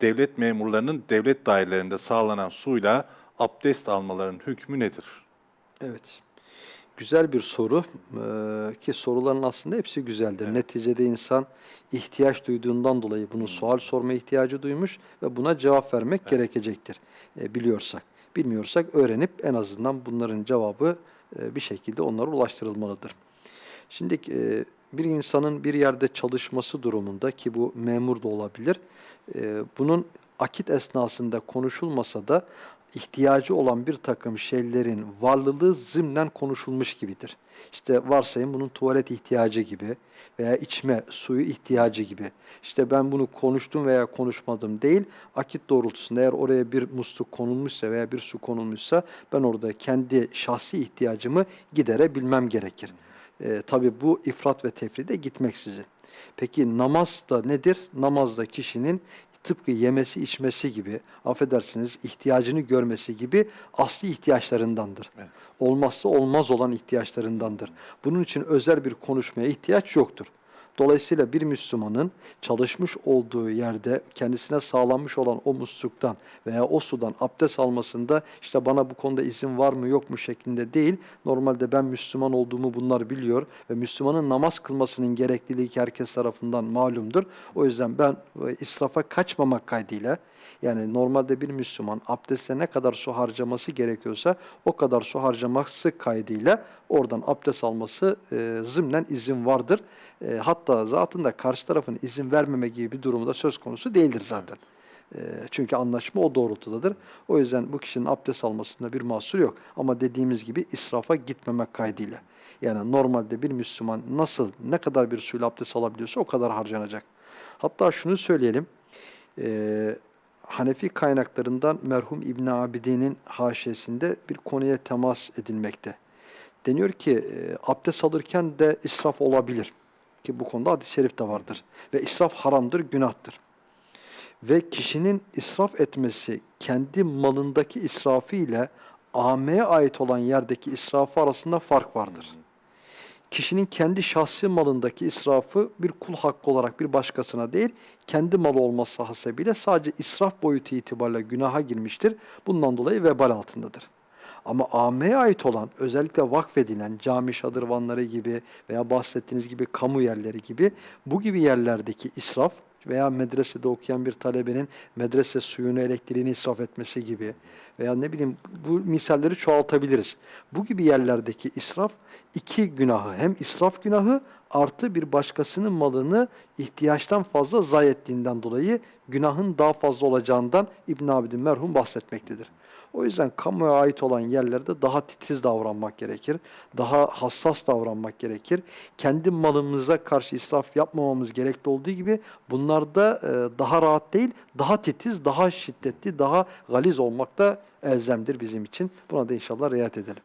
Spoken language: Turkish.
Devlet memurlarının devlet dairelerinde sağlanan suyla abdest almalarının hükmü nedir? Evet. Güzel bir soru Ee, ki soruların aslında hepsi güzeldir. Evet. Neticede insan ihtiyaç duyduğundan dolayı bunu sual sorma ihtiyacı duymuş ve buna cevap vermek gerekecektir. Ee, biliyorsak. Bilmiyorsak öğrenip en azından bunların cevabı e, bir şekilde onlara ulaştırılmalıdır. Şimdi e, bir insanın bir yerde çalışması durumunda ki bu memur da olabilir, e, bunun akit esnasında konuşulmasa da ihtiyacı olan bir takım şeylerin varlığı zımnen konuşulmuş gibidir. İşte varsayın bunun tuvalet ihtiyacı gibi veya içme suyu ihtiyacı gibi. İşte ben bunu konuştum veya konuşmadım değil, akit doğrultusunda eğer oraya bir musluk konulmuşsa veya bir su konulmuşsa ben orada kendi şahsi ihtiyacımı giderebilmem gerekir. E, tabii bu ifrat ve tefride gitmeksizin. Peki namaz da nedir? Namaz da kişinin tıpkı yemesi içmesi gibi, affedersiniz ihtiyacını görmesi gibi asli ihtiyaçlarındandır. Evet. Olmazsa olmaz olan ihtiyaçlarındandır. Bunun için özel bir konuşmaya ihtiyaç yoktur. Dolayısıyla bir Müslümanın çalışmış olduğu yerde kendisine sağlanmış olan o musluktan veya o sudan abdest almasında işte bana bu konuda izin var mı yok mu şeklinde değil. Normalde ben Müslüman olduğumu bunlar biliyor ve Müslümanın namaz kılmasının gerekliliği herkes tarafından malumdur. O yüzden ben e, israfa kaçmamak kaydıyla yani normalde bir Müslüman abdeste ne kadar su harcaması gerekiyorsa o kadar su harcaması kaydıyla oradan abdest alması e, zımnen izin vardır. E, hatta zatında karşı tarafın izin vermeme gibi bir durumu da söz konusu değildir zaten. E, çünkü anlaşma o doğrultudadır. O yüzden bu kişinin abdest almasında bir mahsur yok. Ama dediğimiz gibi israfa gitmemek kaydıyla. Yani normalde bir Müslüman nasıl ne kadar bir suyla abdest alabiliyorsa o kadar harcanacak. Hatta şunu söyleyelim. E, Hanefi kaynaklarından merhum İbn Abidin'in haşiyesinde bir konuya temas edilmekte. Deniyor ki e, abdest alırken de israf olabilir. Ki bu konuda hadis-i şerif de vardır. Ve israf haramdır, günahtır. Ve kişinin israf etmesi kendi malındaki israfı ile ameye ait olan yerdeki israfı arasında fark vardır. Kişinin kendi şahsi malındaki israfı bir kul hakkı olarak bir başkasına değil, kendi malı olması hasebiyle sadece israf boyutu itibariyle günaha girmiştir. Bundan dolayı vebal altındadır. Ama ameye ait olan özellikle vakfedilen cami şadırvanları gibi veya bahsettiğiniz gibi kamu yerleri gibi bu gibi yerlerdeki israf veya medresede okuyan bir talebenin medrese suyunu, elektriğini israf etmesi gibi veya ne bileyim bu misalleri çoğaltabiliriz. Bu gibi yerlerdeki israf iki günahı hem israf günahı artı bir başkasının malını ihtiyaçtan fazla zayi ettiğinden dolayı günahın daha fazla olacağından İbn Abidin merhum bahsetmektedir. O yüzden kamuya ait olan yerlerde daha titiz davranmak gerekir. Daha hassas davranmak gerekir. Kendi malımıza karşı israf yapmamamız gerekli olduğu gibi bunlarda e, daha rahat değil, daha titiz, daha şiddetli, daha galiz olmak da elzemdir bizim için. Buna da inşallah riayet edelim.